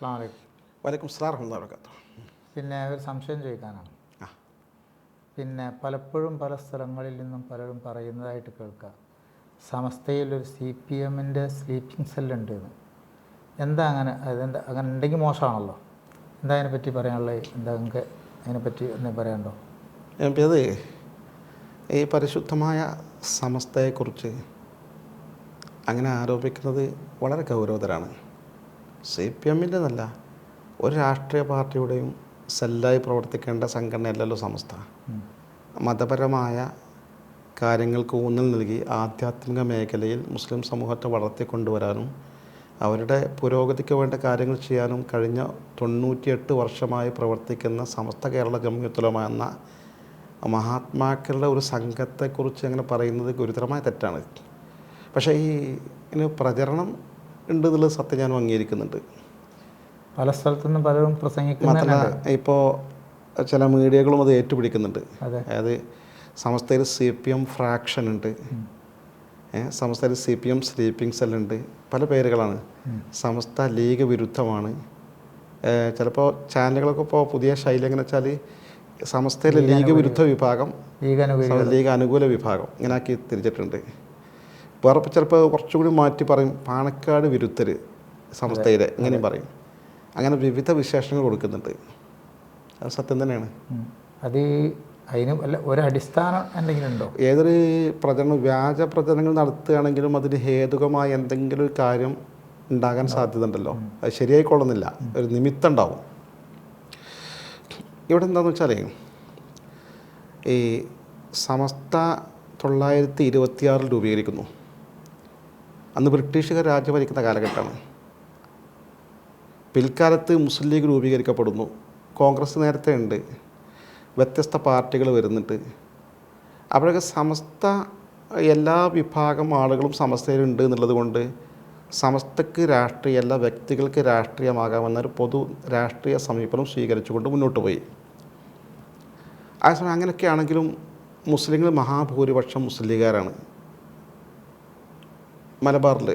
അസ്സാം വലൈക്കും വലൈക്കും സ്ലാം റഹ്മത്തുള്ളാഹി പിന്നെ ഒരു സംശയം ചോദിക്കാനാണ്. പിന്നെ പലപ്പോഴും പല സ്ഥലങ്ങളിൽ നിന്നും പലരും പറയുന്നതായിട്ട് കേൾക്കാം. സമസ്തയിൽ ഒരു സി പി എമ്മിന്റെ സ്ലീപ്പിംഗ് സെല്ലുണ്ട് എന്ന്. എന്താ അങ്ങനെ അതെന്താ അങ്ങനെ ഉണ്ടെങ്കിൽ മോശമാണല്ലോ. എന്താ അതിനെപ്പറ്റി പറയാനുള്ളത്? എന്താ നിങ്ങൾക്ക് അതിനെപ്പറ്റി ഒന്ന് പറയാനുണ്ടോ? അത് ഈ പരിശുദ്ധമായ സമസ്തയെക്കുറിച്ച് അങ്ങനെ ആരോപിക്കുന്നത് വളരെ ഗൗരവതരാണ്. സി പി എമ്മിന്റെ എന്നല്ല ഒരു രാഷ്ട്രീയ പാർട്ടിയുടെയും സെല്ലായി പ്രവർത്തിക്കേണ്ട സംഘടനയല്ലല്ലോ സംസ്ഥ മതപരമായ കാര്യങ്ങൾക്ക് ഊന്നൽ നൽകി ആധ്യാത്മിക മേഖലയിൽ മുസ്ലിം സമൂഹത്തെ വളർത്തിക്കൊണ്ടുവരാനും അവരുടെ പുരോഗതിക്ക് വേണ്ട കാര്യങ്ങൾ ചെയ്യാനും കഴിഞ്ഞ തൊണ്ണൂറ്റിയെട്ട് വർഷമായി പ്രവർത്തിക്കുന്ന സമസ്ത കേരള ജമ്മിയത്തുലമ എന്ന മഹാത്മാക്കളുടെ ഒരു സംഘത്തെക്കുറിച്ച് അങ്ങനെ പറയുന്നത് ഗുരുതരമായ തെറ്റാണ്. പക്ഷേ ഈ ഇതിന് പ്രചരണം ഉണ്ട് എന്നുള്ള സത്യം ഞാൻ അംഗീകരിക്കുന്നുണ്ട്. പല സ്ഥലത്തു സ്ഥലത്തുനിന്നും പലരും പ്രസംഗിക്കുന്ന ഇപ്പോൾ ചില മീഡിയകളും അത് ഏറ്റുപിടിക്കുന്നുണ്ട്. അതായത് സമസ്തയിൽ സി പി എം ഫ്രാക്ഷൻ ഉണ്ട്. സംസ്ഥയിൽ സി പി എം സ്ലീപ്പിംഗ് സെല്ലുണ്ട് പല പേരുകളാണ്. സമസ്ത ലീഗ് വിരുദ്ധമാണ്. ചിലപ്പോൾ ചാനലുകളൊക്കെ ഇപ്പോൾ പുതിയ ശൈലി എങ്ങനെ വെച്ചാൽ സമസ്തയിലെ ലീഗ് വിരുദ്ധ വിഭാഗം ലീഗ് ലീഗ് അനുകൂല വിഭാഗം ഇങ്ങനെ ആക്കി തിരിച്ചിട്ടുണ്ട്. വേറെ ചിലപ്പോൾ കുറച്ചുകൂടി മാറ്റി പറയും പാണക്കാട് വിരുദ്ധർ സംസ്ഥയിലെ ഇങ്ങനെയും പറയും. അങ്ങനെ വിവിധ വിശേഷങ്ങൾ കൊടുക്കുന്നുണ്ട്. അത് സത്യം തന്നെയാണ്. അത് അതിന് അല്ല ഒരടിസ്ഥാനം എന്തെങ്കിലും ഉണ്ടോ? ഏതൊരു പ്രചരണം വ്യാജ പ്രചരണങ്ങൾ നടത്തുകയാണെങ്കിലും അതിന് ഹേതുകമായ എന്തെങ്കിലും ഒരു കാര്യം ഉണ്ടാകാൻ സാധ്യത ഉണ്ടല്ലോ അത് ശരിയായിക്കൊള്ളുന്നില്ല. ഒരു നിമിത്തം ഉണ്ടാവും. ഇവിടെ എന്താണെന്ന് വെച്ചാൽ ഈ സമസ്ത തൊള്ളായിരത്തി ഇരുപത്തിയാറിൽ രൂപീകരിക്കുന്നു. അന്ന് ബ്രിട്ടീഷുകാർ രാജ്യം ഭരിക്കുന്ന കാലഘട്ടമാണ്. പിൽക്കാലത്ത് മുസ്ലിം ലീഗ് രൂപീകരിക്കപ്പെടുന്നു. കോൺഗ്രസ് നേരത്തെ ഉണ്ട്. വ്യത്യസ്ത പാർട്ടികൾ വരുന്നുണ്ട്. അപ്പോഴൊക്കെ സമസ്ത എല്ലാ വിഭാഗം ആളുകളും സമസ്തയിലുണ്ട് എന്നുള്ളത് കൊണ്ട് സമസ്തക്ക് രാഷ്ട്രീയമല്ല വ്യക്തികൾക്ക് രാഷ്ട്രീയമാകാമെന്നൊരു പൊതു രാഷ്ട്രീയ സമീപനം സ്വീകരിച്ചുകൊണ്ട് മുന്നോട്ട് പോയി. അതേസമയം അങ്ങനെയൊക്കെ ആണെങ്കിലും മുസ്ലിങ്ങൾ മഹാഭൂരിപക്ഷം മുസ്ലിംകാരാണ് മലബാറിൽ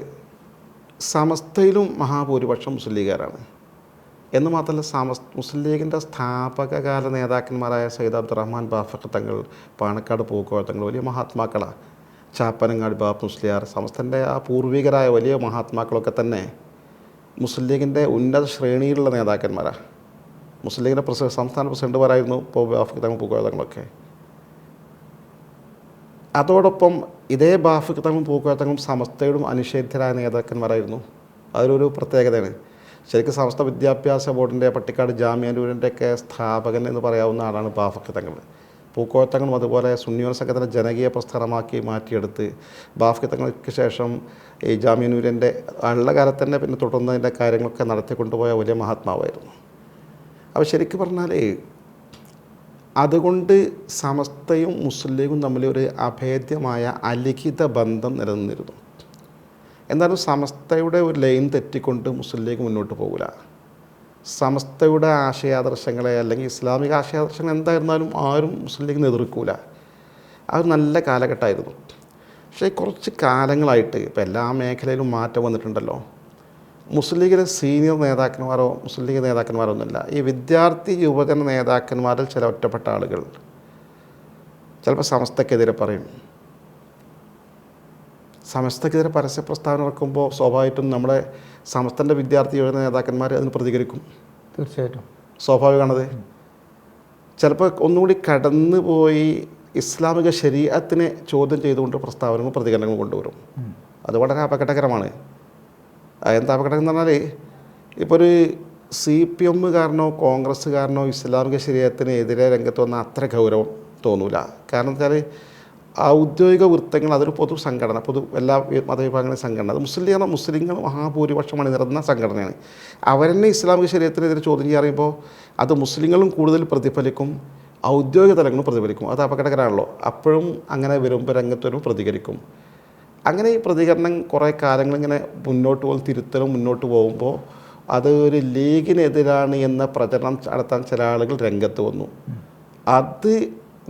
സമസ്തയിലും മഹാഭൂരിപക്ഷം മുസ്ലിം ലീഗുകാരാണ് എന്ന് മാത്രമല്ല സമസ് മുസ്ലിം ലീഗിന്റെ സ്ഥാപകകാല നേതാക്കന്മാരായ സയ്യിദ് അബ്ദുറഹ്മാൻ ബാഫഖ് തങ്ങൾ പാണക്കാട് പൂക്കോ തങ്ങൾ വലിയ മഹാത്മാക്കളാണ് ചാപ്പനങ്ങാടി ബാബ് മുസ്ലിയാർ സമസ്തന്റെ ആ പൂർവികരായ വലിയ മഹാത്മാക്കളൊക്കെ തന്നെ മുസ്ലിം ലീഗിന്റെ ഉന്നത ശ്രേണിയിലുള്ള നേതാക്കന്മാരാണ് മുസ്ലിം ലീഗിന്റെ പ്രസിഡന്റ് സംസ്ഥാന പ്രസിഡന്റുമാരായിരുന്നു ഇപ്പോൾ ബാഫഖ് തങ്ങൾ പൂക്കോ തങ്ങളൊക്കെ. അതോടൊപ്പം ഇതേ ബാഫിക്കത്തങ്ങും തങ്ങളും പൂക്കോഴത്തങ്ങളും സമസ്തയോടും അനിഷേധ്യരായ നേതാക്കന്മാരായിരുന്നു. അതൊരു പ്രത്യേകതയാണ്. ശരിക്കും സമസ്ത വിദ്യാഭ്യാസ ബോർഡിന്റെ പട്ടിക്കാട് ജാമ്യാനൂരിന്റെയൊക്കെ സ്ഥാപകൻ എന്ന് പറയാവുന്ന ആളാണ് ബാഫിക് പൂക്കോത്തങ്ങളും അതുപോലെ സുന്നിയോന സംഘത്തിന്റെ ജനകീയ പ്രസ്ഥാനമാക്കി മാറ്റിയെടുത്ത് ബാഫിക് തങ്ങൾക്ക് ശേഷം ഈ ജാമ്യാനൂരിന്റെ ഉള്ള കാലത്ത് തന്നെ പിന്നെ തുടർന്നതിന്റെ കാര്യങ്ങളൊക്കെ നടത്തിക്കൊണ്ടുപോയ വലിയ മഹാത്മാവായിരുന്നു. അപ്പോൾ ശരിക്കും പറഞ്ഞാൽ അതുകൊണ്ട് സമസ്തയും മുസ്ലിം തമ്മിൽ ഒരു അഭേദ്യമായ അലിഖിത ബന്ധം നിലനിന്നിരുന്നു. എന്നാലും സമസ്തയുടെ ഒരു ലൈൻ തെറ്റിക്കൊണ്ട് മുസ്ലിം ലീഗ് മുന്നോട്ട് പോകില്ല. സമസ്തയുടെ ആശയാദർശങ്ങളെ അല്ലെങ്കിൽ ഇസ്ലാമിക ആശയാദർശങ്ങൾ എന്തായിരുന്നാലും ആരും മുസ്ലിം ലീഗിന് എതിർക്കൂല. ആ ഒരു നല്ല കാലഘട്ടമായിരുന്നു. പക്ഷേ കുറച്ച് കാലങ്ങളായിട്ട് ഇപ്പോൾ എല്ലാ മേഖലയിലും മാറ്റം വന്നിട്ടുണ്ടല്ലോ. മുസ്ലിം ലീഗിലെ സീനിയർ നേതാക്കന്മാരോ മുസ്ലിം ലീഗ് നേതാക്കന്മാരോ ഒന്നുമില്ല ഈ വിദ്യാർത്ഥി യുവജന നേതാക്കന്മാരിൽ ചില ഒറ്റപ്പെട്ട ആളുകൾ. ചിലപ്പോൾ സമസ്തക്കെതിരെ പറയും. സമസ്തക്കെതിരെ പരസ്യ പ്രസ്താവന ഇറക്കുമ്പോൾ സ്വാഭാവികമായിട്ടും നമ്മുടെ സമസ്തന്റെ വിദ്യാർത്ഥി യുവജന നേതാക്കന്മാർ അതിന് പ്രതികരിക്കും. തീർച്ചയായിട്ടും. സ്വാഭാവികമാണത്. ചിലപ്പോൾ ഒന്നുകൂടി കടന്നു പോയി ഇസ്ലാമിക ശരീരത്തിനെ ചോദ്യം ചെയ്തുകൊണ്ട് പ്രസ്താവനകളും പ്രതികരണങ്ങളും കൊണ്ടുവരും. അത് വളരെ അപകടകരമാണ്. എന്താ അപകടം എന്ന് പറഞ്ഞാൽ ഇപ്പോൾ ഒരു സി പി എമ്മുകാരനോ കോൺഗ്രസ്സുകാരനോ ഇസ്ലാമിക ശരീരത്തിന് എതിരെ രംഗത്ത് വന്ന അത്ര ഗൗരവം തോന്നൂല. കാരണം വെച്ചാൽ ഔദ്യോഗിക വൃത്തങ്ങൾ അതൊരു പൊതു സംഘടന പൊതു എല്ലാ മതവിഭാഗങ്ങളും സംഘടന. അത് മുസ്ലിം ലീഗ് മുസ്ലിങ്ങൾ മഹാഭൂരിപക്ഷം അണിനിരന്ന സംഘടനയാണ്. അവരെന്നെ ഇസ്ലാമിക ശരീരത്തിനെതിരെ ചോദ്യം ചെയ്യാൻ പറയുമ്പോൾ അത് മുസ്ലിങ്ങളും കൂടുതൽ പ്രതിഫലിക്കും ഔദ്യോഗിക തലങ്ങളും പ്രതിഫലിക്കും. അത് അപകടകരമാണല്ലോ. അപ്പോഴും അങ്ങനെ വരുമ്പോൾ രംഗത്ത് വരുമ്പോൾ പ്രതികരിക്കും. അങ്ങനെ ഈ പ്രതികരണം കുറേ കാലങ്ങളിങ്ങനെ മുന്നോട്ട് പോകും തിരുത്തലും മുന്നോട്ട് പോകുമ്പോൾ അത് ഒരു ലീഗിനെതിരാണ് എന്ന പ്രചരണം നടത്താൻ ചില ആളുകൾ രംഗത്ത് വന്നു. അത്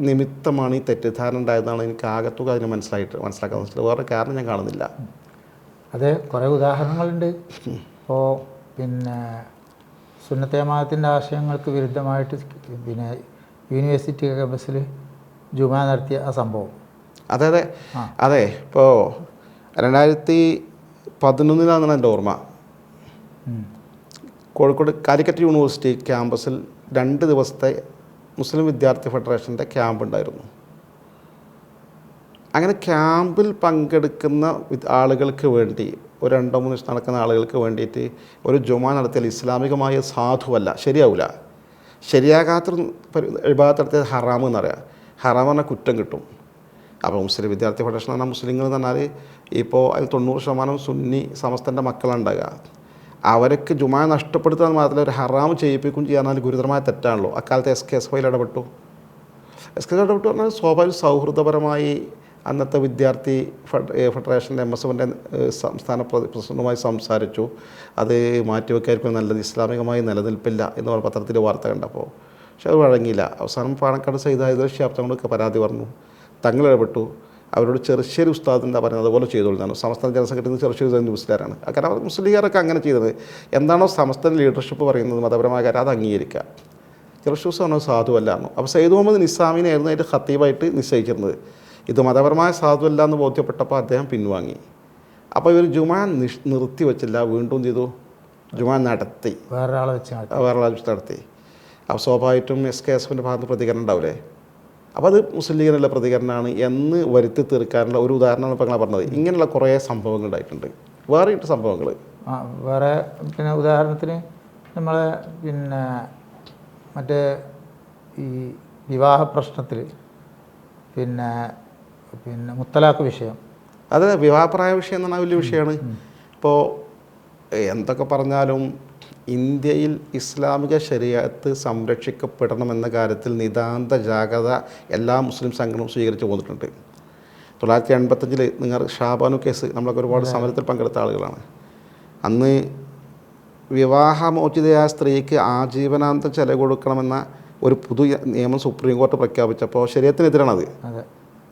നിമിത്തമാണ് ഈ തെറ്റിദ്ധാരണ ഉണ്ടായതെന്നാണ് എനിക്ക് ആകത്തുക അതിന് മനസ്സിലായിട്ട് മനസ്സിലാക്കാൻ മനസ്സിലായി വേറെ കാരണം ഞാൻ കാണുന്നില്ല. അത് കുറേ ഉദാഹരണങ്ങളുണ്ട്. ഇപ്പോൾ പിന്നെ സുന്നത്തേമാത്തിന്റെ ആശയങ്ങൾക്ക് വിരുദ്ധമായിട്ട് പിന്നെ യൂണിവേഴ്സിറ്റി ക്യാമ്പസിൽ ജുമാ നടത്തിയ ആ സംഭവം. അതെ അതെ. അതെ ഇപ്പോൾ രണ്ടായിരത്തി പതിനൊന്നിലാണ് എന്റെ ഓർമ്മ. കോഴിക്കോട് കാലിക്കറ്റ് യൂണിവേഴ്സിറ്റി ക്യാമ്പസിൽ രണ്ട് ദിവസത്തെ മുസ്ലിം വിദ്യാർത്ഥി ഫെഡറേഷന്റെ ക്യാമ്പ് ഉണ്ടായിരുന്നു. അങ്ങനെ ക്യാമ്പിൽ പങ്കെടുക്കുന്ന ആളുകൾക്ക് വേണ്ടി ഒരു രണ്ടോ മൂന്ന് ദിവസം നടക്കുന്ന ആളുകൾക്ക് വേണ്ടിയിട്ട് ഒരു ജുമാ നടത്തിയാൽ ഇസ്ലാമികമായ സാധുവല്ല ശരിയാവില്ല ശരിയാകാത്തൊരു ഇബാദത്ത് നടത്തിയത് ഹറാം എന്നറിയാം. ഹറാം പറഞ്ഞാൽ കുറ്റം കിട്ടും. അപ്പോൾ മുസ്ലിം വിദ്യാർത്ഥി ഫെഡറേഷൻ എന്ന് പറഞ്ഞാൽ മുസ്ലിങ്ങൾ എന്ന് പറഞ്ഞാൽ ഇപ്പോൾ അതിൽ തൊണ്ണൂറ് ശതമാനം സുന്നി സമസ്തന്റെ മക്കളുണ്ടാകുക അവർക്ക് ജുമാ നഷ്ടപ്പെടുത്തുക എന്ന് മാത്രമല്ല ഒരു ഹറാം ചെയ്യിപ്പിക്കും ചെയ്യാന്നാൽ ഗുരുതരമായ തെറ്റാണല്ലോ. അക്കാലത്ത് എസ് കെ എസ് വൈയിൽ ഇടപെട്ടു. എസ് കെ എസ് ഇടപെട്ടു പറഞ്ഞാൽ സ്വാഭാവിക സൗഹൃദപരമായി അന്നത്തെ വിദ്യാർത്ഥി ഫെഡറേഷന്റെ എം എസ് എഫിന്റെ സംസ്ഥാന പ്രസിഡന്റുമായി സംസാരിച്ചു. അത് മാറ്റിവെക്കായിരിക്കും നല്ലത്. ഇസ്ലാമികമായി നിലനിൽപ്പില്ല എന്ന് പറഞ്ഞ പത്രത്തിൽ വാർത്ത കണ്ടപ്പോൾ. പക്ഷെ അത് വഴങ്ങിയില്ല. അവസാനം പാണക്കാട് സൈദായുധ ശാബ്ദങ്ങളൊക്കെ പരാതി പറഞ്ഞു. തങ്ങൾ ഇടപെട്ടു അവരോട് ചെറുശ്ശേരി ഉസ്താദിന്റെ പറഞ്ഞത് അതുപോലെ ചെയ്തുകൊണ്ടാണ് സംസ്ഥാന ജനറൽ സെക്രട്ടറി ചെറുശ്ശേരി ഉസ്താദ് മുസ്ലിയാരാണ് കാരണം അവർ മുസ്ലിംകാരൊക്കെ അങ്ങനെ ചെയ്തത്. എന്താണോ സമസ്ത ലീഡർഷിപ്പ് പറയുന്നത് മതപരമായ കാര്യം അത് അംഗീകരിക്കുക. ചെറുശ്ശൂസ് പറഞ്ഞത് സാധുവല്ലായിരുന്നു അപ്പോൾ സയ്യിദ് മുഹമ്മദ് നിസാമിനെ ആയിരുന്നു അതിന്റെ ഖത്തീബായിട്ട് നിശ്ചയിച്ചിരുന്നത്. ഇത് മതപരമായ സാധുവല്ല എന്ന് ബോധ്യപ്പെട്ടപ്പോൾ അദ്ദേഹം പിൻവാങ്ങി. അപ്പോൾ ഇവർ ജുമാൻ നിഷ് നിർത്തി വെച്ചില്ല. വീണ്ടും ചെയ്തു? ജുമാൻ നടത്തി. വേറൊരാളെ വെച്ച് വേറെ ആലോചിച്ച് നടത്തി. അപ്പോൾ സ്വാഭാവികമായിട്ടും എസ് കെ എസ് എഫിന്റെ ഭാഗത്ത് പ്രതികരണം ഉണ്ടാവില്ലേ? അപ്പോൾ അത് മുസ്ലിം ലീഗിനുള്ള പ്രതികരണമാണ് എന്ന് വരുത്തി തീർക്കാനുള്ള ഒരു ഉദാഹരണമാണ് ഇപ്പോൾ നിങ്ങൾ പറഞ്ഞത്. ഇങ്ങനെയുള്ള കുറേ സംഭവങ്ങൾ ഉണ്ടായിട്ടുണ്ട്. വേറെ ഇട്ട് സംഭവങ്ങൾ. ആ വേറെ പിന്നെ ഉദാഹരണത്തിന് നമ്മൾ പിന്നെ മറ്റേ ഈ വിവാഹ പ്രശ്നത്തിൽ പിന്നെ പിന്നെ മുത്തലാഖ് വിഷയം. അത് വിവാഹപ്രായ വിഷയം എന്ന് പറഞ്ഞാൽ വലിയ വിഷയമാണ്. ഇപ്പോൾ എന്തൊക്കെ പറഞ്ഞാലും ഇന്ത്യയിൽ ഇസ്ലാമിക ശരീരത്ത് സംരക്ഷിക്കപ്പെടണമെന്ന കാര്യത്തിൽ നിതാന്ത ജാഗ്രത എല്ലാ മുസ്ലിം സംഘടനയും സ്വീകരിച്ചു പോന്നിട്ടുണ്ട്. തൊള്ളായിരത്തി എൺപത്തഞ്ചിൽ നിങ്ങൾ ഷാബാനു കേസ് നമ്മളൊക്കെ ഒരുപാട് സമരത്തിൽ പങ്കെടുത്ത ആളുകളാണ്. അന്ന് വിവാഹമോചിതയായ സ്ത്രീക്ക് ആജീവനാന്തം ചെലവ് കൊടുക്കണമെന്ന ഒരു പുതു നിയമം സുപ്രീം കോടതി പ്രഖ്യാപിച്ചപ്പോൾ ശരീരത്തിനെതിരാണത്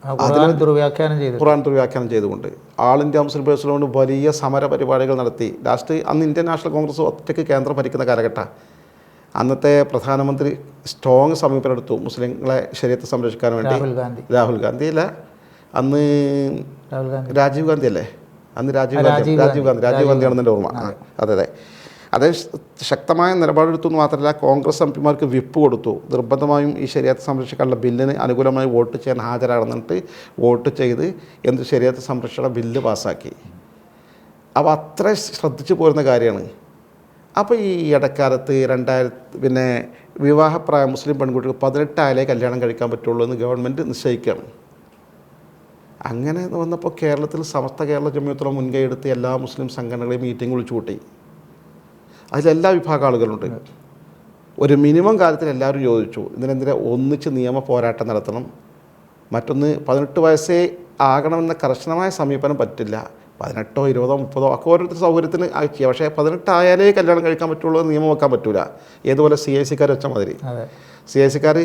അതെ ആ ഖുർആൻ ദുർവ്യാഖ്യാനം ചെയ്തു ഖുറാൻ ദുർവ്യാഖ്യാനം ചെയ്തുകൊണ്ട് ആൾ ഇന്ത്യ മുസ്ലിം പേഴ്സണോട് വലിയ സമര പരിപാടികൾ നടത്തി. ലാസ്റ്റ് അന്ന് ഇന്ത്യൻ നാഷണൽ കോൺഗ്രസ് ഒറ്റയ്ക്ക് കേന്ദ്രം ഭരിക്കുന്ന കാലഘട്ട. അന്നത്തെ പ്രധാനമന്ത്രി സ്ട്രോങ് സമീപനം എടുത്തു മുസ്ലിങ്ങളെ ശരീരത്തെ സംരക്ഷിക്കാൻ വേണ്ടി. രാഹുൽ ഗാന്ധി. രാഹുൽ ഗാന്ധി അല്ല. അന്ന് രാജീവ് ഗാന്ധി അല്ലേ? അന്ന് രാജീവ് ഗാന്ധി. രാജീവ് രാജീവ് ഗാന്ധി. രാജീവ് ഗാന്ധിയാണെന്നെ ഓർമ്മ. അതെ അതെ. അതേ ശക്തമായ നിലപാടെടുത്തു മാത്രമല്ല കോൺഗ്രസ് എം പിമാർക്ക് വിപ്പ് കൊടുത്തു. നിർബന്ധമായും ഈ ശരീരത്തെ സംരക്ഷിക്കാനുള്ള ബില്ലിന് അനുകൂലമായി വോട്ട് ചെയ്യാൻ ഹാജരാകുന്നിട്ട് വോട്ട് ചെയ്ത് എന്ത് ശരീരത്തെ സംരക്ഷണ ബില്ല് പാസ്സാക്കി. അപ്പോൾ അത്ര ശ്രദ്ധിച്ചു പോരുന്ന കാര്യമാണ്. അപ്പോൾ ഈ ഇടക്കാലത്ത് രണ്ടായിരത്തി പിന്നെ വിവാഹപ്രായ മുസ്ലിം പെൺകുട്ടികൾ പതിനെട്ടായാലേ കല്യാണം കഴിക്കാൻ പറ്റുള്ളൂ എന്ന് ഗവൺമെന്റ് നിശ്ചയിക്കുകയാണ് അങ്ങനെ വന്നപ്പോൾ കേരളത്തിൽ സമസ്ത കേരള ജമ്മിയത്തുള്ള മുൻകൈ എടുത്ത് എല്ലാ മുസ്ലിം സംഘടനകളെയും മീറ്റിംഗ് വിളിച്ചു കൂട്ടി അതിലെല്ലാ വിഭാഗം ആളുകളുണ്ട്. ഒരു മിനിമം കാര്യത്തിൽ എല്ലാവരും ചോദിച്ചു ഇതിനെതിരെ ഒന്നിച്ച് നിയമ പോരാട്ടം നടത്തണം. മറ്റൊന്ന് പതിനെട്ട് വയസ്സേ ആകണമെന്ന കർശനമായ സമീപനം പറ്റില്ല. പതിനെട്ടോ ഇരുപതോ മുപ്പതോ ഒക്കെ ഓരോരുത്തർ സൗകര്യത്തിന് ആക്കിയ. പക്ഷേ പതിനെട്ടായാലേ കല്യാണം കഴിക്കാൻ പറ്റുള്ളൂ നിയമം വെക്കാൻ പറ്റൂല. ഏതുപോലെ സി ഐ സിക്കാർ വെച്ച മാതിരി. സി ഐ സിക്കാർ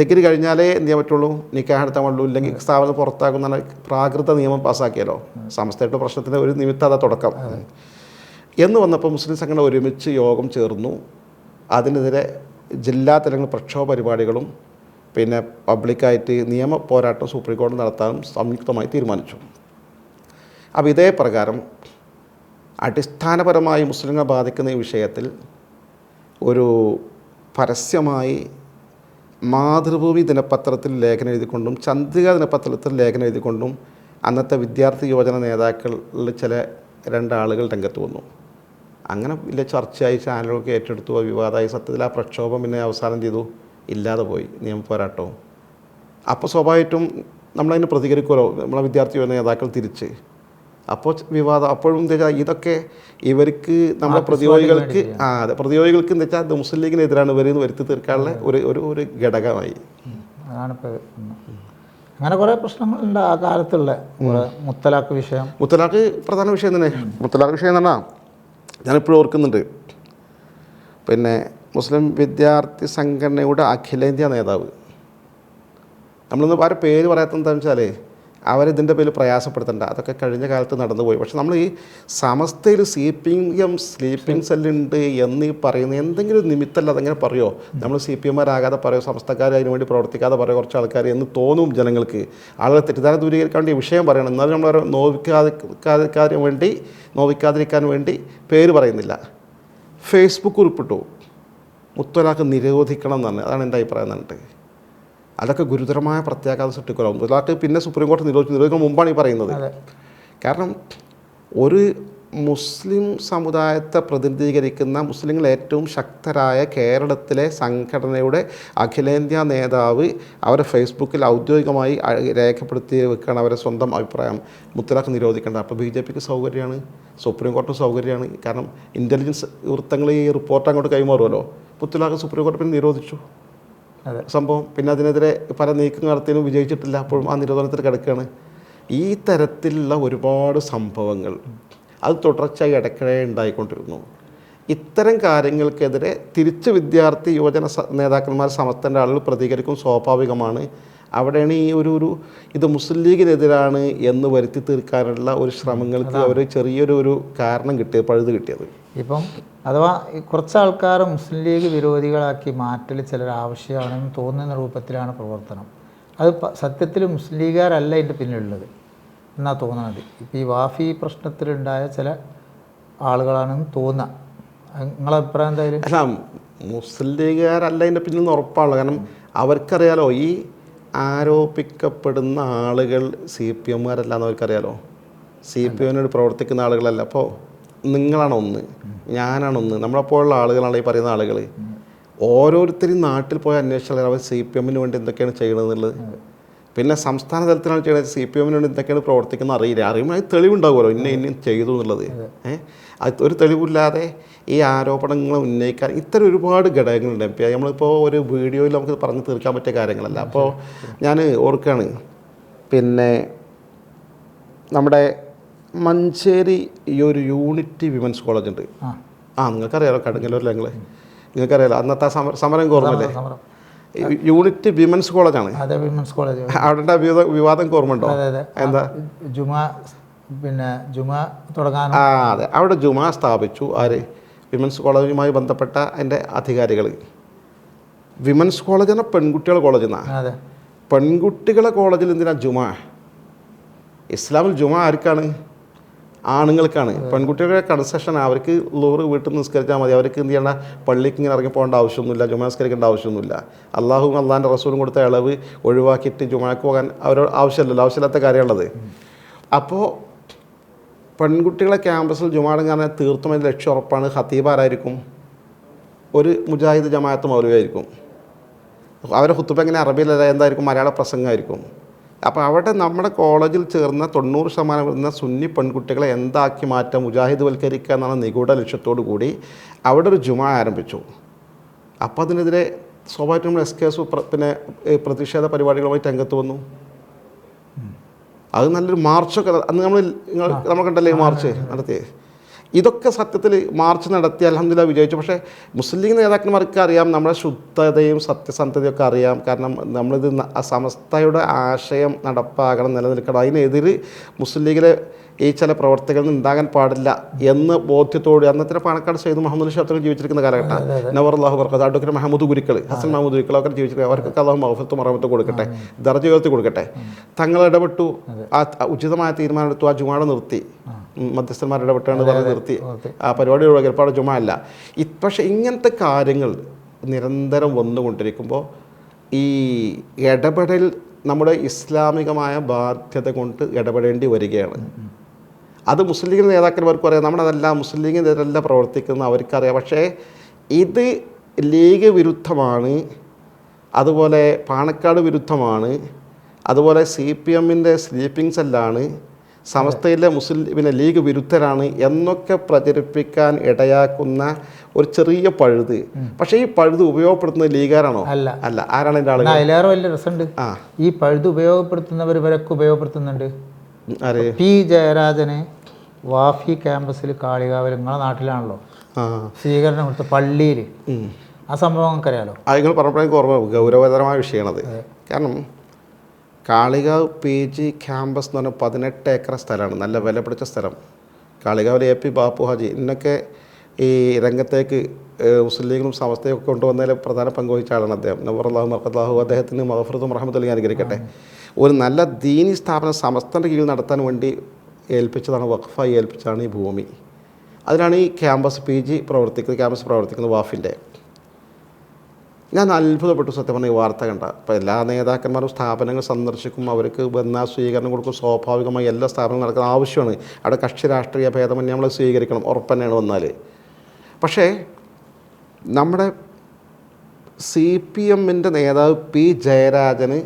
ഡിഗ്രി കഴിഞ്ഞാലേ എന്ത് ചെയ്യാൻ പറ്റുള്ളൂ? നിൽക്കാൻ നടത്താൻ പറ്റുള്ളൂ ഇല്ലെങ്കിൽ സ്ഥാപനം പുറത്താക്കുന്ന പ്രാകൃത നിയമം പാസ്സാക്കിയല്ലോ സംസ്ഥയുടെ പ്രശ്നത്തിന്റെ ഒരു നിമിത്തം അതാ തുടക്കം. എന്ന് വന്നപ്പോൾ മുസ്ലിം സംഘടന ഒരുമിച്ച് യോഗം ചേർന്നു. അതിനെതിരെ ജില്ലാ തലങ്ങളിൽ പ്രക്ഷോഭ പരിപാടികളും പിന്നെ പബ്ലിക്കായിട്ട് നിയമ പോരാട്ടം സുപ്രീം കോടതി നടത്താനും സംയുക്തമായി തീരുമാനിച്ചു. അപ്പോൾ ഇതേ പ്രകാരം അടിസ്ഥാനപരമായി മുസ്ലിങ്ങളെ ബാധിക്കുന്ന ഈ വിഷയത്തിൽ ഒരു പരസ്യമായി മാതൃഭൂമി ദിനപത്രത്തിൽ ലേഖനം എഴുതിക്കൊണ്ടും ചന്ദ്രിക ദിനപത്രത്തിൽ ലേഖനം എഴുതിക്കൊണ്ടും അന്നത്തെ വിദ്യാർത്ഥി യുവജന നേതാക്കളിൽ ചില രണ്ടാളുകൾ രംഗത്ത് വന്നു. അങ്ങനെ വലിയ ചർച്ചയായി ചാനലൊക്കെ ഏറ്റെടുത്തു ആ വിവാദമായി സത്യത്തിൽ ആ പ്രക്ഷോഭം പിന്നെ അവസാനം ചെയ്തു. ഇല്ലാതെ പോയി. നിയമ പോരാട്ടവും അപ്പോൾ സ്വാഭാവികമായിട്ടും നമ്മളതിന് പ്രതികരിക്കുമല്ലോ. നമ്മളെ വിദ്യാർത്ഥി നേതാക്കൾ തിരിച്ച്. അപ്പോൾ വിവാദം അപ്പോഴും എന്താ വെച്ചാൽ ഇതൊക്കെ ഇവർക്ക് നമ്മുടെ പ്രതിയോഗികൾക്ക് ആ അതെ. പ്രതിയോഗികൾക്ക് എന്താ വെച്ചാൽ മുസ്ലിം ലീഗിനെതിരാണ് ഇവരെന്ന് വരുത്തി തീർക്കാനുള്ള ഒരു ഒരു ഒരു ഘടകമായി. അതാണിപ്പോൾ അങ്ങനെ കുറേ പ്രശ്നങ്ങളുണ്ട് ആ കാലത്തുള്ള മുത്തലാഖ് വിഷയം. മുത്തലാഖ് പ്രധാന വിഷയം തന്നെ. മുത്തലാഖ് വിഷയം എന്ന് പറഞ്ഞാൽ ഞാനിപ്പോഴും ഓർക്കുന്നുണ്ട്. പിന്നെ മുസ്ലിം വിദ്യാർത്ഥി സംഘടനയുടെ അഖിലേന്ത്യാ നേതാവ്. നമ്മളിന്ന് ആരും പേര് പറയാത്തെന്താണെന്ന് വെച്ചാൽ അവരിതിന്റെ പേരിൽ പ്രയാസപ്പെടുത്തണ്ട. അതൊക്കെ കഴിഞ്ഞ കാലത്ത് നടന്നുപോയി പക്ഷെ നമ്മൾ ഈ സമസ്തയിൽ സി പി എം സ്ലീപ്പിംഗ് സെല്ലുണ്ട് എന്ന് ഈ പറയുന്ന എന്തെങ്കിലും ഒരു നിമിത്തമല്ല അതങ്ങനെ പറയുമോ നമ്മൾ സി പി എമ്മാരാകാതെ പറയുമോ സമസ്തക്കാർ അതിന് വേണ്ടി പ്രവർത്തിക്കാതെ പറയോ? കുറച്ച് ആൾക്കാർ എന്ന് തോന്നും ജനങ്ങൾക്ക്. ആളുകളെ തെറ്റിദ്ധാരണ ദൂരീകരിക്കാൻ വേണ്ടി വിഷയം പറയണം. എന്നാലും നമ്മൾ നോവിക്കാതിരിക്കാൻ വേണ്ടി നോവിക്കാതിരിക്കാൻ വേണ്ടി പേര് പറയുന്നില്ല. ഫേസ്ബുക്ക് ഉൾപ്പെട്ടു മുത്തലാഖ് നിരോധിക്കണം എന്നാണ്. അതാണ് എന്റെ അഭിപ്രായം എന്നിട്ട് അതൊക്കെ ഗുരുതരമായ പ്രത്യാഘാതം സൃഷ്ടിക്കുമല്ലോ. മുതലാട്ട് പിന്നെ സുപ്രീം കോടതി നിരോധിച്ചു നിരോധിക്കുന്ന മുമ്പാണ് ഈ പറയുന്നത്. കാരണം ഒരു മുസ്ലിം സമുദായത്തെ പ്രതിനിധീകരിക്കുന്ന മുസ്ലിങ്ങൾ ഏറ്റവും ശക്തരായ കേരളത്തിലെ സംഘടനയുടെ അഖിലേന്ത്യാ നേതാവ് അവരെ ഫേസ്ബുക്കിൽ ഔദ്യോഗികമായി രേഖപ്പെടുത്തി വെക്കുകയാണ് അവരെ സ്വന്തം അഭിപ്രായം. മുത്തലാഖ് നിരോധിക്കേണ്ടത്. അപ്പോൾ ബി ജെ പിക്ക് സൗകര്യമാണ്. സുപ്രീം കോടതി സൗകര്യമാണ്. കാരണം ഇന്റലിജൻസ് വൃത്തങ്ങൾ ഈ റിപ്പോർട്ട് അങ്ങോട്ട് കൈമാറുമല്ലോ. മുത്തലാഖ് സുപ്രീം കോടതി പിന്നെ നിരോധിച്ചു. സംഭവം പിന്നെ അതിനെതിരെ പല നീക്കം നടത്തിയതിനും വിജയിച്ചിട്ടില്ല. അപ്പോഴും ആ നിരോധനത്തിൽ കിടക്കുകയാണ്. ഈ തരത്തിലുള്ള ഒരുപാട് സംഭവങ്ങൾ അത് തുടർച്ചയായി ഇടയ്ക്കിടെ ഉണ്ടായിക്കൊണ്ടിരുന്നു. ഇത്തരം കാര്യങ്ങൾക്കെതിരെ തിരിച്ച് വിദ്യാർത്ഥി യുവജന നേതാക്കന്മാർ സമസ്തന്റെ ആളുകൾ പ്രതികരിക്കും സ്വാഭാവികമാണ്. അവിടെയാണ് ഈ ഒരു ഒരു ഇത് മുസ്ലിം ലീഗിനെതിരാണ് എന്ന് വരുത്തി തീർക്കാനുള്ള ഒരു ശ്രമങ്ങൾക്ക് അവർ ചെറിയൊരു ഒരു കാരണം കിട്ടിയത് പഴുത് കിട്ടിയത്. ഇപ്പം അഥവാ കുറച്ച് ആൾക്കാർ മുസ്ലിം ലീഗ് വിരോധികളാക്കി മാറ്റൽ ചിലർ ആവശ്യമാണെന്ന് തോന്നുന്ന രൂപത്തിലാണ് പ്രവർത്തനം. അത് സത്യത്തിൽ മുസ്ലിം ലീഗുകാരല്ല ഇതിന്റെ പിന്നിലുള്ളത് എന്നാ തോന്നുന്നത് ഇപ്പം ഈ വാഫി പ്രശ്നത്തിലുണ്ടായ ചില ആളുകളാണെന്ന് തോന്നുക നിങ്ങളെ അഭിപ്രായം എന്തായാലും? അല്ല മുസ്ലിം ലീഗുകാരല്ല എന്റെ പിന്നിൽ നിന്ന് ഉറപ്പാണല്ലോ. കാരണം അവർക്കറിയാലോ ഈ ആരോപിക്കപ്പെടുന്ന ആളുകൾ സി പി എമ്മുകാരല്ല എന്ന് അവർക്കറിയാലോ? സി പി എമ്മിനോട് പ്രവർത്തിക്കുന്ന ആളുകളല്ല. അപ്പോൾ നിങ്ങളാണ് ഒന്ന്. ഞാനാണ് ഒന്ന്. നമ്മളെപ്പോലുള്ള ആളുകളാണ് ഈ പറയുന്ന ആളുകൾ ഓരോരുത്തരും നാട്ടിൽ പോയി അന്വേഷിച്ചാൽ അവർ സി പി എമ്മിന് വേണ്ടി എന്തൊക്കെയാണ് ചെയ്യണമെന്നുള്ളത് പിന്നെ സംസ്ഥാന തലത്തിലാണ് ചെയ്യുന്നത് സി പി എമ്മിന് വേണ്ടി എന്തൊക്കെയാണ് പ്രവർത്തിക്കുന്നത് അറിയില്ല. അറിയുമ്പോൾ അത് തെളിവുണ്ടാകുമല്ലോ. ഇന്ന ഇന്നും ചെയ്തു എന്നുള്ളത്. ഏഹ് അത് ഒരു തെളിവില്ലാതെ ഈ ആരോപണങ്ങൾ ഉന്നയിക്കാൻ ഇത്തരം ഒരുപാട് ഘടകങ്ങളുണ്ട്. എം പി നമ്മളിപ്പോൾ ഒരു വീഡിയോയിൽ നമുക്ക് പറഞ്ഞു തീർക്കാൻ പറ്റിയ കാര്യങ്ങളല്ല. അപ്പോൾ ഞാൻ ഓർക്കുകയാണ് പിന്നെ നമ്മുടെ മഞ്ചേരി ഈ ഒരു യൂണിറ്റി വിമൻസ് കോളേജ് ഉണ്ട് ആ നിങ്ങൾക്കറിയാലോ കടുങ്ങല്ലൂരിൽ ഞങ്ങൾ നിങ്ങൾക്കറിയാലോ? അന്നത്തെ ആ സമര സമരം ഓർമ്മല്ലേ യൂണിറ്റ് വിമൻസ് കോളേജാണ്. അതെ വിമൻസ് കോളേജ്. അവിടെ വിവാദ ഓർമ്മയുണ്ടോ എന്താ? ജുമാ പിന്നെ ജുമാ തുടങ്ങാൻ ആ അതെ. അവിടെ ജുമാ സ്ഥാപിച്ചു ആര്? വിമൻസ് കോളേജുമായി ബന്ധപ്പെട്ട എന്റെ അധികാരികൾ. വിമൻസ് കോളേജ് എന്നാൽ പെൺകുട്ടികളെ കോളേജ് എന്നാ? അതെ. പെൺകുട്ടികളെ കോളേജിൽ എന്തിനാ ജുമാ? ഇസ്ലാമിൽ ജുമാ ആർക്കാണ്? ആണുങ്ങൾക്കാണ്. പെൺകുട്ടികളുടെ കൺസെഷൻ അവർക്ക് ലോറ് വീട്ടിൽ നിസ്കരിച്ചാൽ മതി. അവർക്ക് എന്ത് ചെയ്യണ്ട? പള്ളിക്ക് ഇങ്ങനെ ഇറങ്ങി പോകേണ്ട ആവശ്യമൊന്നുമില്ല. ജുമാ നിസ്കരിക്കേണ്ട ആവശ്യമൊന്നുമില്ല. അള്ളാഹുവും അള്ളാഹിന്റെ റസൂലും കൊടുത്ത ഇളവ് ഒഴിവാക്കിയിട്ട് ജുമാക്ക് പോകാൻ അവരോട് ആവശ്യമില്ലല്ലോ. ആവശ്യമില്ലാത്ത കാര്യമുള്ളത് അപ്പോൾ പെൺകുട്ടികളെ ക്യാമ്പസിൽ ജുമാടങ്ങാൻ തീർത്തും അതിന്റെ ലക്ഷ്യം ഉറപ്പാണ്. ഹത്തീബ് ആരായിരിക്കും? ഒരു മുജാഹിദ് ജമാഅത്ത് മൗലവിയായിരിക്കും. അവരെ ഹുത്തുബ എങ്ങനെ അറബിയിലല്ല എന്തായിരിക്കും? മലയാള പ്രസംഗമായിരിക്കും. അപ്പോൾ അവിടെ നമ്മുടെ കോളേജിൽ ചേർന്ന തൊണ്ണൂറ് ശതമാനം വരുന്ന സുന്നി പെൺകുട്ടികളെ എന്താക്കി മാറ്റാം മുജാഹിദ് വൽക്കരിക്കുക എന്നാണ് നിഗൂഢ ലക്ഷ്യത്തോടു കൂടി അവിടെ ഒരു ജുമ ആരംഭിച്ചു. അപ്പോൾ അതിനെതിരെ സ്വാഭാവികമായിട്ടും എസ് കെ എസ് പിന്നെ പ്രതിഷേധ പരിപാടികളുമായി രംഗത്ത് വന്നു. അത് നല്ലൊരു മാർച്ചൊക്കെ അന്ന് നമ്മൾ നിങ്ങൾ നമ്മൾ കണ്ടല്ലേ മാർച്ച് നടത്തിയേ? ഇതൊക്കെ സത്യത്തിൽ മാർച്ച് നടത്തി അലഹമില്ല വിജയിച്ചു. പക്ഷേ മുസ്ലിം ലീഗ് നേതാക്കന്മാർക്ക് അറിയാം നമ്മുടെ ശുദ്ധതയും സത്യസന്ധതയും ഒക്കെ അറിയാം. കാരണം നമ്മളിത് സമസ്തയുടെ ആശയം നടപ്പാകണം നിലനിൽക്കണം. അതിനെതിര് മുസ്ലിം ലീഗിലെ ഈ ചില പ്രവർത്തികളിൽ ഉണ്ടാകാൻ പാടില്ല എന്ന് ബോധ്യത്തോടെ അന്നത്തെ പാണക്കാട് സയ്യിദ് മുഹമ്മദ് ഷാത്തുകൾ ജീവിച്ചിരിക്കുന്ന കാലഘട്ടം. നവർ അള്ളാഹു വർക്കത്ത് അഡ്വക്കേറ്റ് മഹമ്മദ് ഗുരുക്കൾ ഹസൻ മഹമ്മദ് ഗുരുക്കൾ ഒക്കെ ജീവിച്ചിരിക്കുക അവർക്ക് അള്ളാഹു മഹഫത്ത് മറമത്ത് കൊടുക്കട്ടെ ദർജ ഉയർത്തി കൊടുക്കട്ടെ. തങ്ങൾ ഇടപെട്ടു. ആ ഉചിതമായ തീരുമാനം എടുത്തു ആ ജുമാട നിർത്തി. മധ്യസ്ഥന്മാരുടെ മധ്യസ്ഥന്മാർ ഇടപെട്ടാണ് പറഞ്ഞ് നിർത്തി. ആ പരിപാടി ഒരുപാട് ജുമ അല്ല. പക്ഷേ ഇങ്ങനത്തെ കാര്യങ്ങൾ നിരന്തരം വന്നുകൊണ്ടിരിക്കുമ്പോൾ ഈ ഇടപെടൽ നമ്മുടെ ഇസ്ലാമികമായ ബാധ്യത കൊണ്ട് ഇടപെടേണ്ടി വരികയാണ്. അത് മുസ്ലിം ലീഗ് നേതാക്കന്മാർക്കും അറിയാം നമ്മളതല്ല മുസ്ലിം ലീഗിനെതിരല്ല പ്രവർത്തിക്കുന്ന അവർക്കറിയാം. പക്ഷേ ഇത് ലീഗ് വിരുദ്ധമാണ്. അതുപോലെ പാണക്കാട് വിരുദ്ധമാണ്. അതുപോലെ സി പി എമ്മിന്റെ സ്ലീപ്പിംഗ് സെല്ലാണ് സമസ്തയിലെ മുസ്ലിം പിന്നെ ലീഗ് വിരുദ്ധരാണ് എന്നൊക്കെ പ്രചരിപ്പിക്കാൻ ഇടയാക്കുന്ന ഒരു ചെറിയ പഴുത്. പക്ഷേ ഈ പഴുത് ഉപയോഗപ്പെടുത്തുന്നത് ലീഗാരാണോ അല്ല. അല്ല. ആരാണ് എന്റെ ആളുകൾ? അതിലേറെ വലിയ രസമുണ്ട്. ഈ പഴുത് ഉപയോഗപ്പെടുത്തുന്നവർ ഇവരൊക്കെ ഉപയോഗപ്പെടുത്തുന്നുണ്ട്. പി ജയരാജന് വാഫി ക്യാമ്പസിൽ കാളികാവൽ നിങ്ങളെ നാട്ടിലാണല്ലോ. സ്വീകരണം കൊടുത്ത പള്ളിയിൽ ആ സംഭവം നമുക്കറിയാലോ നിങ്ങൾ പറഞ്ഞപ്പോഴേക്ക് ഓർമ്മ ഗൗരവതരമായ വിഷയമാണത്. കാരണം കാളികാവ് പി ജി ക്യാമ്പസ് എന്ന് പറഞ്ഞാൽ പതിനെട്ട് ഏക്കർ സ്ഥലമാണ്. നല്ല വില പിടിച്ച സ്ഥലം. കാളികാവിലെ എ പി ബാപ്പു ഹാജി ഇന്നൊക്കെ ഈ രംഗത്തേക്ക് മുസ്ലിം ലീഗും സമസ്തയും ഒക്കെ കൊണ്ടുവന്നതിൽ പ്രധാന പങ്ക് വഹിച്ച ആളാണ് അദ്ദേഹം. നബറല്ലാഹു മർക്കല്ലാഹു അദ്ദേഹത്തിന് മഹഫറത്തും റഹമത്തുള്ളി അനുകരിക്കട്ടെ ഒരു നല്ല ദീനി സ്ഥാപനം സമസ്തന്റെ കീഴിൽ നടത്താൻ വേണ്ടി ഏൽപ്പിച്ചതാണ് വഖഫായി ഏൽപ്പിച്ചതാണ് ഈ ഭൂമി. അതിനാണ് ഈ ക്യാമ്പസ് പി ജി പ്രവർത്തിക്കുന്നത് ക്യാമ്പസ് പ്രവർത്തിക്കുന്നത് വാഫിന്റെ. ഞാൻ അത്ഭുതപ്പെട്ടു സത്യം പറഞ്ഞ ഈ വാർത്ത കണ്ട. അപ്പോൾ എല്ലാ നേതാക്കന്മാരും സ്ഥാപനങ്ങൾ സന്ദർശിക്കും അവർക്ക് വന്നാൽ സ്വീകരണം കൊടുക്കും സ്വാഭാവികമായി എല്ലാ സ്ഥാപനങ്ങളും നടക്കുന്ന ആവശ്യമാണ്. അവിടെ കക്ഷി രാഷ്ട്രീയ ഭേദമന്യേ നമ്മൾ സ്വീകരിക്കണം ഉറപ്പന്നെയാണ് വന്നാൽ. പക്ഷേ നമ്മുടെ സി പി എമ്മിന്റെ നേതാവ് പി ജയരാജന്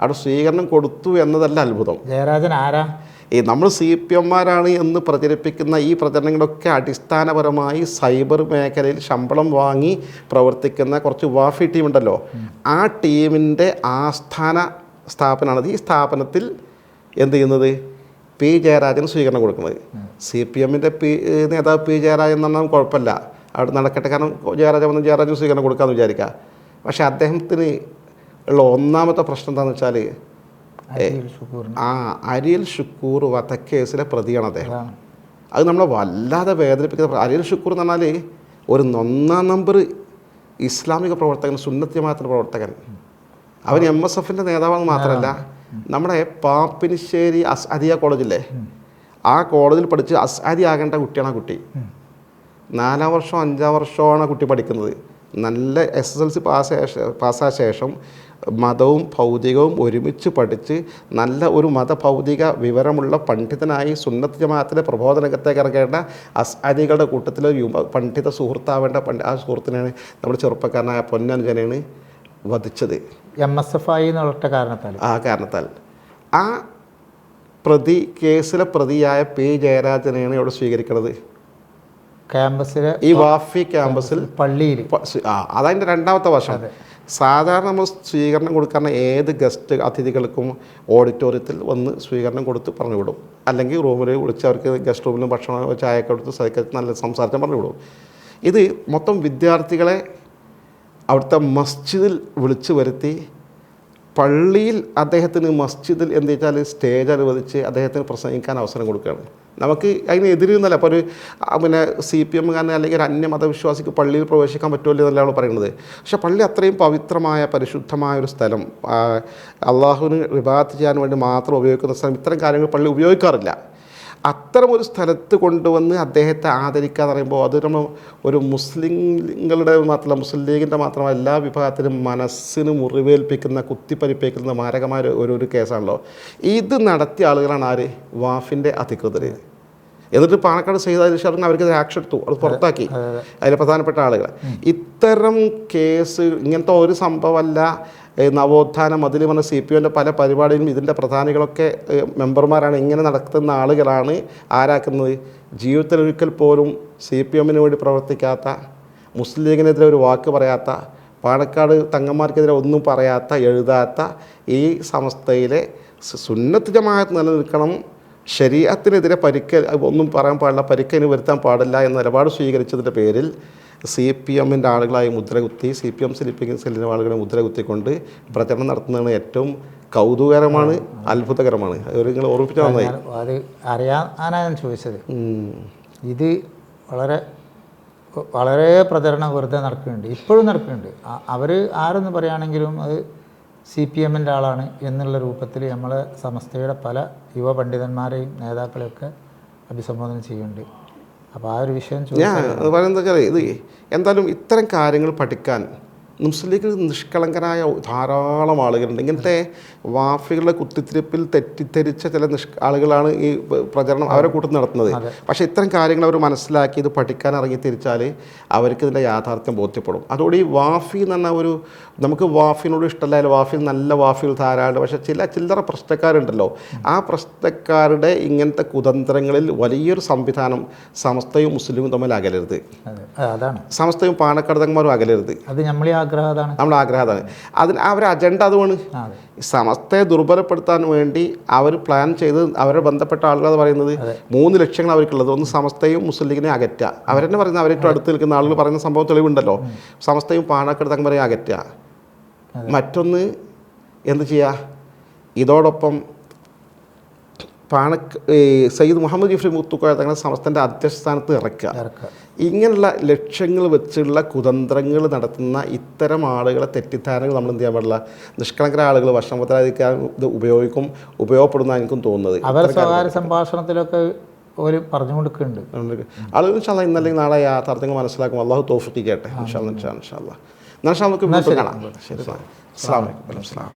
അവിടെ സ്വീകരണം കൊടുത്തു എന്നതല്ല അത്ഭുതം. ജയരാജൻ ആരാ? ഈ നമ്മൾ സി പി എമ്മാരാണ് എന്ന് പ്രചരിപ്പിക്കുന്ന ഈ പ്രചരണങ്ങളൊക്കെ അടിസ്ഥാനപരമായി സൈബർ മേഖലയിൽ ശമ്പളം വാങ്ങി പ്രവർത്തിക്കുന്ന കുറച്ച് വാഫി ടീമുണ്ടല്ലോ. ആ ടീമിന്റെ ആസ്ഥാന സ്ഥാപനമാണത്. ഈ സ്ഥാപനത്തിൽ എന്ത് ചെയ്യുന്നത്? പി ജയരാജന് സ്വീകരണം കൊടുക്കുന്നത്. സി പി എമ്മിന്റെ പി നേതാവ് പി ജയരാജൻ എന്ന് പറഞ്ഞാൽ കുഴപ്പമില്ല. അവിടെ നടക്കട്ടെ. കാരണം ജയരാജൻ വന്ന് ജയരാജന് സ്വീകരണം കൊടുക്കാമെന്ന് വിചാരിക്കുക. പക്ഷേ അദ്ദേഹത്തിന് ഉള്ള ഒന്നാമത്തെ പ്രശ്നം എന്താണെന്ന് വെച്ചാൽ ആ അരിയൽ ഷുക്കൂർ വധക്കേസിലെ പ്രതിയാണ് അദ്ദേഹം. അത് നമ്മളെ വല്ലാതെ വേദനിപ്പിക്കുന്ന അരിയൽ ഷുക്കൂർ എന്ന് പറഞ്ഞാൽ ഒരു ഒന്നാം നമ്പർ ഇസ്ലാമിക പ്രവർത്തകൻ സുന്നത്ത് ജമാഅത്തിന്റെ പ്രവർത്തകൻ. അവൻ എം എസ് എഫിന്റെ നേതാവെന്ന് മാത്രമല്ല നമ്മുടെ പാപ്പിനിശ്ശേരി അസ് അരിയ കോളേജില്ലേ ആ കോളേജിൽ പഠിച്ച് അസ്അരി ആകേണ്ട കുട്ടിയാണ് ആ കുട്ടി. നാലാം വർഷം അഞ്ചാം വർഷമാണ് ആ കുട്ടി പഠിക്കുന്നത്. നല്ല S S L C pass പാസ്സായ ശേഷം മതവും ഭൗതികവും ഒരുമിച്ച് പഠിച്ച് നല്ല ഒരു മതഭൗതിക വിവരമുള്ള പണ്ഡിതനായി സുന്നത്ത് ജമാഅത്തിലെ പ്രബോധനകത്തേക്ക് ഇറങ്ങേണ്ട അസ്അരികളുടെ കൂട്ടത്തിലെ യുവ പണ്ഡിത സുഹൃത്താവേണ്ട പണ്ഡി ആ സുഹൃത്തിനെയാണ് നമ്മുടെ ചെറുപ്പക്കാരനായ പൊന്നനുജനെയാണ് വധിച്ചത്. എം എസ് എഫ് ആയി എന്നുള്ള കാരണത്താൽ. ആ കാരണത്താൽ. ആ പ്രതി കേസിലെ പ്രതിയായ പി ജയരാജനെയാണ് ഇവിടെ സ്വീകരിക്കുന്നത് ക്യാമ്പസിലെ ഈ വാഫി ക്യാമ്പസിൽ പള്ളിയിൽ. അതതിന്റെ രണ്ടാമത്തെ വർഷം. സാധാരണ നമ്മൾ സ്വീകരണം കൊടുക്കുന്ന ഏത് ഗസ്റ്റ് അതിഥികൾക്കും ഓഡിറ്റോറിയത്തിൽ വന്ന് സ്വീകരണം കൊടുത്ത് പറഞ്ഞു വിടും അല്ലെങ്കിൽ റൂമിൽ വിളിച്ച് അവർക്ക് ഗസ്റ്റ് റൂമിലും ഭക്ഷണം ചായയൊക്കെ കൊടുത്ത് സൈക്കത്ത് നല്ല സംസാരിച്ചാൽ പറഞ്ഞു വിടും ഇത് മൊത്തം വിദ്യാർത്ഥികളെ അവിടുത്തെ മസ്ജിദിൽ വിളിച്ചു വരുത്തി പള്ളിയിൽ അദ്ദേഹത്തിന് മസ്ജിദിൽ എന്ത് വെച്ചാൽ സ്റ്റേജ് അനുവദിച്ച് അദ്ദേഹത്തിന് പ്രസംഗിക്കാൻ അവസരം കൊടുക്കുകയാണ്. നമുക്ക് അതിന് എതിരെന്നല്ല അപ്പോൾ ഒരു പിന്നെ സി പി എമ്മുകാരനെ അല്ലെങ്കിൽ ഒരു അന്യമതവിശ്വാസിക്ക് പള്ളിയിൽ പ്രവേശിക്കാൻ പറ്റുമല്ലോ എന്നല്ല അവൾ പറയുന്നത്. പക്ഷേ പള്ളി അത്രയും പവിത്രമായ പരിശുദ്ധമായ ഒരു സ്ഥലം അള്ളാഹുവിന് റിബാത്ത് ചെയ്യാൻ വേണ്ടി മാത്രം ഉപയോഗിക്കുന്ന സ്ഥലം ഇത്തരം കാര്യങ്ങൾ പള്ളി ഉപയോഗിക്കാറില്ല. അത്തരം ഒരു സ്ഥലത്ത് കൊണ്ടുവന്ന് അദ്ദേഹത്തെ ആദരിക്കുക എന്ന് പറയുമ്പോൾ അത് നമ്മൾ ഒരു മുസ്ലിങ്ങളുടെ മാത്രമല്ല മുസ്ലിം ലീഗിന്റെ മാത്രമല്ല എല്ലാ വിഭാഗത്തിനും മനസ്സിന് മുറിവേൽപ്പിക്കുന്ന കുത്തിപ്പരിപ്പേക്കുന്ന മാരകമായ ഒരു- ഒരു കേസാണല്ലോ. ഇത് നടത്തിയ ആളുകളാണ് ആര്? വാഫിന്റെ അധികൃതർ എന്നിട്ട് പാണക്കാട് അലി ഷറിന് അവർക്ക് ആക്ഷൻ എടുത്തു. അത് പുറത്താക്കി. അതിലെ പ്രധാനപ്പെട്ട ആളുകൾ ഇത്തരം കേസ് ഇങ്ങനത്തെ ഒരു സംഭവമല്ല. നവോത്ഥാന മതിൽ വന്ന സി പി എമ്മിന്റെ പല പരിപാടിയിലും ഇതിന്റെ പ്രധാനികളൊക്കെ മെമ്പർമാരാണ് ഇങ്ങനെ നടത്തുന്ന ആളുകളാണ് ആരാക്കുന്നത്? ജീവിതത്തിൽ ഒരിക്കൽ പോലും സി പി എമ്മിന് വേണ്ടി പ്രവർത്തിക്കാത്ത മുസ്ലിം ലീഗിനെതിരെ ഒരു വാക്ക് പറയാത്ത പാണക്കാട് തങ്ങന്മാർക്കെതിരെ ഒന്നും പറയാത്ത എഴുതാത്ത ഈ സംസ്ഥയിലെ സുന്നത്ത് ജമാഅത്ത് നിലനിൽക്കണം. ശരീരത്തിനെതിരെ പരിക്ക് ഒന്നും പറയാൻ പാടില്ല പരിക്കതിന് വരുത്താൻ പാടില്ല എന്ന നിലപാട് സ്വീകരിച്ചതിന്റെ പേരിൽ സി പി എമ്മിന്റെ ആളുകളായി മുദ്രകുത്തി സി പി എം സിലിപ്പിക്കുന്ന സെല്ലിന്റെ ആളുകളെ മുദ്രകുത്തിക്കൊണ്ട് പ്രചരണം നടത്തുന്നതാണ് ഏറ്റവും കൗതുകരമാണ് അത്ഭുതകരമാണ്. അത് നിങ്ങൾ ഓർമ്മിപ്പിച്ച നന്നായി. അത് അറിയാനാണ് ഞാൻ ചോദിച്ചത്? ഇത് വളരെ വളരെ പ്രചരണം വെറുതെ നടക്കുന്നുണ്ട്. ഇപ്പോഴും നടക്കുന്നുണ്ട്. അവർ ആരെന്ന് പറയുകയാണെങ്കിലും അത് സി പി എമ്മിന്റെ ആളാണ് എന്നുള്ള രൂപത്തിൽ നമ്മളെ സമസ്തയുടെ പല യുവ പണ്ഡിതന്മാരെയും നേതാക്കളെയൊക്കെ അഭിസംബോധന ചെയ്യുന്നുണ്ട്. അപ്പോൾ ആ ഒരു വിഷയം ഞാൻ അത് പറയുന്നത് ഇത് എന്തായാലും ഇത്തരം കാര്യങ്ങൾ പഠിക്കാൻ മുസ്ലിം ലീഗിൽ നിഷ്കളങ്കരായ ധാരാളം ആളുകളുണ്ട്. ഇങ്ങനത്തെ വാഫികളുടെ കുത്തിത്തിരിപ്പിൽ തെറ്റിദ്ധരിച്ച ചില നിഷ് ആളുകളാണ് ഈ പ്രചരണം അവരെ കൂട്ടം നടത്തുന്നത്. പക്ഷേ ഇത്തരം കാര്യങ്ങൾ അവർ മനസ്സിലാക്കി ഇത് പഠിക്കാൻ ഇറങ്ങി തിരിച്ചാൽ അവർക്ക് ഇതിന്റെ യാഥാർത്ഥ്യം ബോധ്യപ്പെടും. അതോടെ ഈ വാഫി എന്ന് പറഞ്ഞ ഒരു നമുക്ക് വാഫിനോട് ഇഷ്ടമല്ല വാഫിൽ നല്ല വാഫികൾ ധാരാളം പക്ഷേ ചില ചില്ലറ പ്രശ്നക്കാരുണ്ടല്ലോ. ആ പ്രശ്നക്കാരുടെ ഇങ്ങനത്തെ കുതന്ത്രങ്ങളിൽ വലിയൊരു സംവിധാനം സമസ്തയും മുസ്ലിമും തമ്മിൽ അകലരുത്. അതാണ്. സമസ്തയും പാണക്കടതന്മാരും അകലരുത്. അത് നമ്മളീ ആഗ്രഹം അതാണ്. നമ്മുടെ ആഗ്രഹം അതാണ്. ആ ഒരു അജണ്ട അതുമാണ്. സമസ്തയെ ദുർബലപ്പെടുത്താൻ വേണ്ടി അവർ പ്ലാൻ ചെയ്ത് അവരെ ബന്ധപ്പെട്ട ആളുകൾ എന്ന് പറയുന്നത് മൂന്ന് ലക്ഷ്യങ്ങൾ അവർക്കുള്ളത്. ഒന്ന് സമസ്തയും മുസ്ലിം ലീഗിനെ അകറ്റുക. അവരെന്നെ പറയുന്നത് അവരേറ്റവും അടുത്ത് നിൽക്കുന്ന ആളുകൾ പറയുന്ന സംഭവം തെളിവുണ്ടല്ലോ. സമസ്തയും പാണക്കെടുത്തങ്ങ് പറയും അകറ്റുക. മറ്റൊന്ന് എന്ത് ചെയ്യുക ഇതോടൊപ്പം പാണക്ക് സയ്യിദ് മുഹമ്മദ് ജിഫ്രി മുത്തുക്കോയ തങ്ങളെ സമസ്തന്റെ അധ്യക്ഷ സ്ഥാനത്ത് ഇറക്കുക. ഇങ്ങനെയുള്ള ലക്ഷ്യങ്ങൾ വെച്ചുള്ള കുതന്ത്രങ്ങൾ നടത്തുന്ന ഇത്തരം ആളുകളെ തെറ്റിദ്ധാരണകൾ നമ്മൾ എന്ത് ചെയ്യാൻ പാടില്ല. നിഷ്കളങ്കര ആളുകൾ ഭക്ഷണപത്രാധികാരം ഇത് ഉപയോഗിക്കും ഉപയോഗപ്പെടുന്ന എനിക്കും തോന്നുന്നത്. അവർ സ്വകാര്യ സംഭാഷണത്തിലൊക്കെ ഒരു പറഞ്ഞു കൊടുക്കുന്നുണ്ട് ആളുകൾ ഇൻഷാല്ല ഇന്നല്ലെങ്കിൽ നാളെ യാഥാർത്ഥ്യങ്ങൾ മനസ്സിലാക്കും. അള്ളാഹു തോഫിക്കട്ടെ കേട്ടെ ഇൻഷാല്ല ഇൻഷാ ഇൻഷാല്ല എന്നാൽ നമുക്ക് കാണാം. ശരി അസ്സാം വലൈക്കും